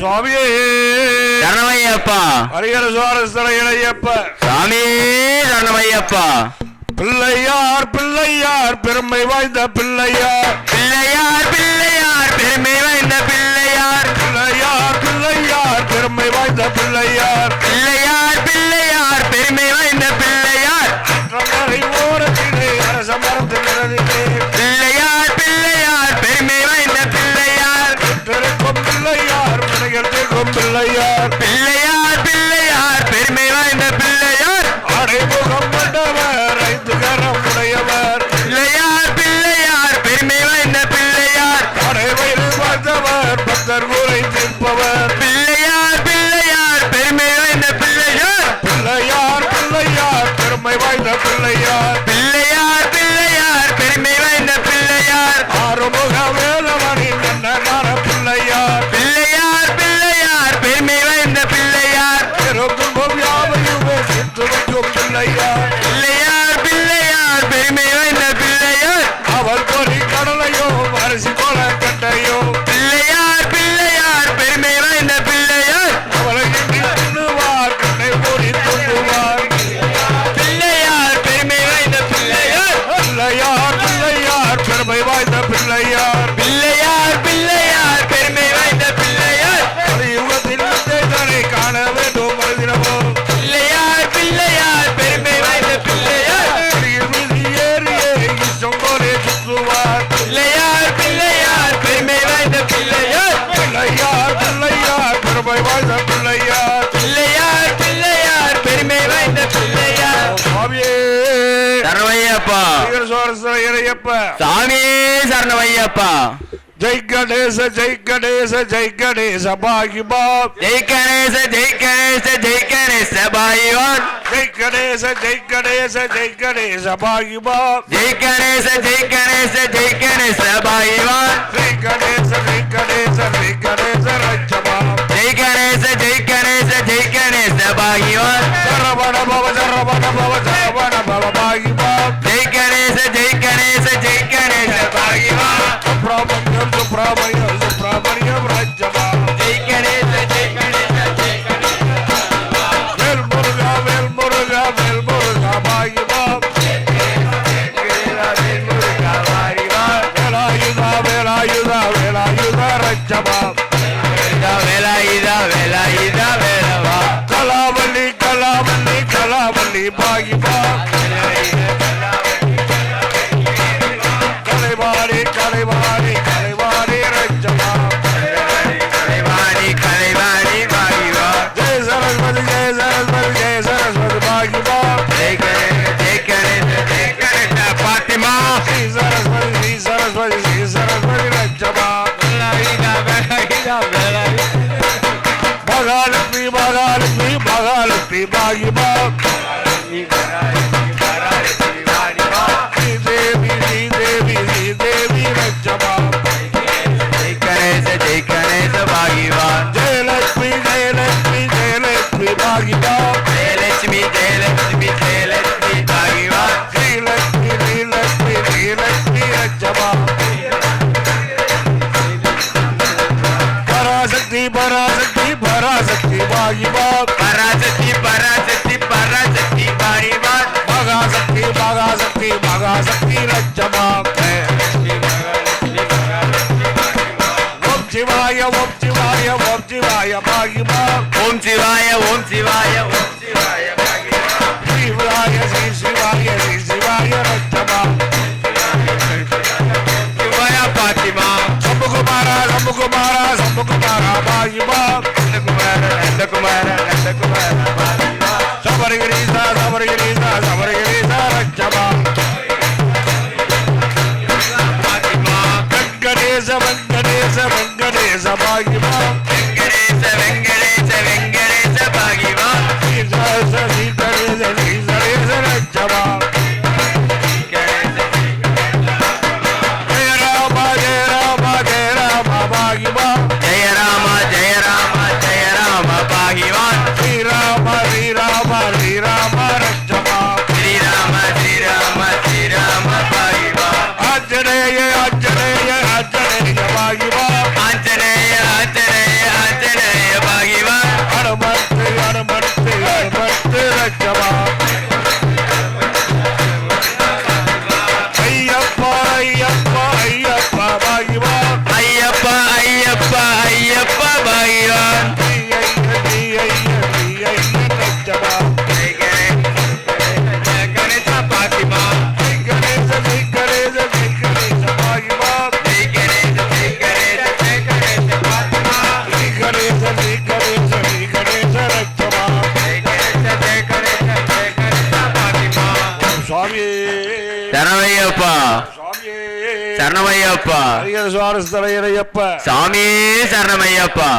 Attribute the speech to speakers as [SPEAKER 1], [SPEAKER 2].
[SPEAKER 1] சுவாமியே.
[SPEAKER 2] சரணமையப்பா.
[SPEAKER 1] ஹரிஹர சுவாரஸ்தர இளையப்ப.
[SPEAKER 2] சாமி சரணமையப்பா.
[SPEAKER 1] பிள்ளையார் பிள்ளையார் பெருமை வாய்ந்த பிள்ளையார்.
[SPEAKER 2] பிள்ளையார் பிள்ளையார் பெருமை வாய்ந்த பிள்ளையார்.
[SPEAKER 1] பிள்ளையார் பிள்ளையார் பெருமை வாய்ந்த பிள்ளையார்.
[SPEAKER 2] பிள்ளையார் பிள்ளையார் பெருமை வாய்ந்த பிள்ளையார்.
[SPEAKER 1] கரை ஓரத்திலே அரச மரத்திலே
[SPEAKER 2] பிள்ளையார் பிள்ளையார் பெருமை வாய்ந்த பிள்ளையார்.
[SPEAKER 1] பிள்ளையார் பிள்ளையார்.
[SPEAKER 2] பிள்ளையார் பிள்ளையார் பெருமை வாய்ந்த பிள்ளையார்.
[SPEAKER 1] அடைமுகம் கொண்டவர் ஐந்து கரம் உடையவர்.
[SPEAKER 2] பிள்ளையார் பிள்ளையார் பெருமை வாய்ந்த பிள்ளையார்.
[SPEAKER 1] அடைவயில் வாழ்ந்தவர் பக்தர் கூரை தீர்ப்பவர்.
[SPEAKER 2] பிள்ளையார் பிள்ளையார் பெருமை வாய்ந்த பிள்ளையார்.
[SPEAKER 1] பிள்ளையார் பிள்ளையார் பெருமை வாய்ந்த பிள்ளையார்.
[SPEAKER 2] பிள்ளையார் பிள்ளையார் பிள்ளையார் பெருமை வாய்ந்த பிள்ளையார்.
[SPEAKER 1] கலியுகத்தில் முத்தைதனை காண வேண்டும் மறுதினமோ
[SPEAKER 2] பிள்ளையார் பிள்ளையார் பெருமை வாய்ந்த பிள்ளையார்.
[SPEAKER 1] இச்சொங்கோலே சுற்றுவார்.
[SPEAKER 2] பிள்ளையார் பிள்ளையார் பெருமை வாய்ந்த பிள்ளையார்.
[SPEAKER 1] பிள்ளையார் பிள்ளையார் பெருமை வாய்ந்த பிள்ளையார்.
[SPEAKER 2] பிள்ளையார் பிள்ளையார் பெருமை வாய்ந்த பிள்ளையார்.
[SPEAKER 1] சுவாமியே சோரஸ்வர
[SPEAKER 2] जय गणेश जय गणेश जय
[SPEAKER 1] गणेश भाई बाप जय गणेश जय गणेश
[SPEAKER 2] जय गणेश भाई बाप जय गणेश जय
[SPEAKER 1] गणेश जय गणेश भाई बाप जय गणेश जय
[SPEAKER 2] गणेश जय गणेश भाई बाप जय गणेश
[SPEAKER 1] जय गणेश जय गणेश
[SPEAKER 2] रक्ष बाप जय गणेश जय गणेश
[SPEAKER 1] जय गणेश भाई बाप सर्वण भव सर्वण भव வேலாயுதா ரட்சமா
[SPEAKER 2] வேலாயுதா வேலாயுதா வேலவா
[SPEAKER 1] கலாவல்லி கலாவல்லி கலாவல்லி பாகி బా బా దేవి
[SPEAKER 2] దేవి దేవి రక్షమా
[SPEAKER 1] జై గణేశ జై గణేశ భాగివా జయ లక్ష్మి జయ లక్ష్మి జయ లక్ష్మి భాగివా
[SPEAKER 2] జయ లక్ష్మి జయ లక్ష్మి జయ
[SPEAKER 1] లక్ష్మి భాగివా శ్రీ లక్ష్మి శ్రీ
[SPEAKER 2] లక్ష్మి శ్రీ లక్ష్మి రక్షమా
[SPEAKER 1] పరాశక్తి పరాశక్తి పరాశక్తి భాగివా பராசக்தி பராசக்தி பராசக்தி
[SPEAKER 2] பாகிவா
[SPEAKER 1] மகாசக்தி மகாசக்தி மகாசக்தி ரட்சமா ஓம் சிவாய ஓம் சிவாய ஓம் சிவாய பாகி பாப்
[SPEAKER 2] ஓம் சிவாய ஓம் சிவாய ஓம் சிவாய பாகிவா
[SPEAKER 1] சிவாய ஸ்ரீ சிவாய ஸ்ரீ சிவாய ரட்சமா
[SPEAKER 2] சரணையப்பா. சரணமையப்பா சாமியே சரணமையப்பா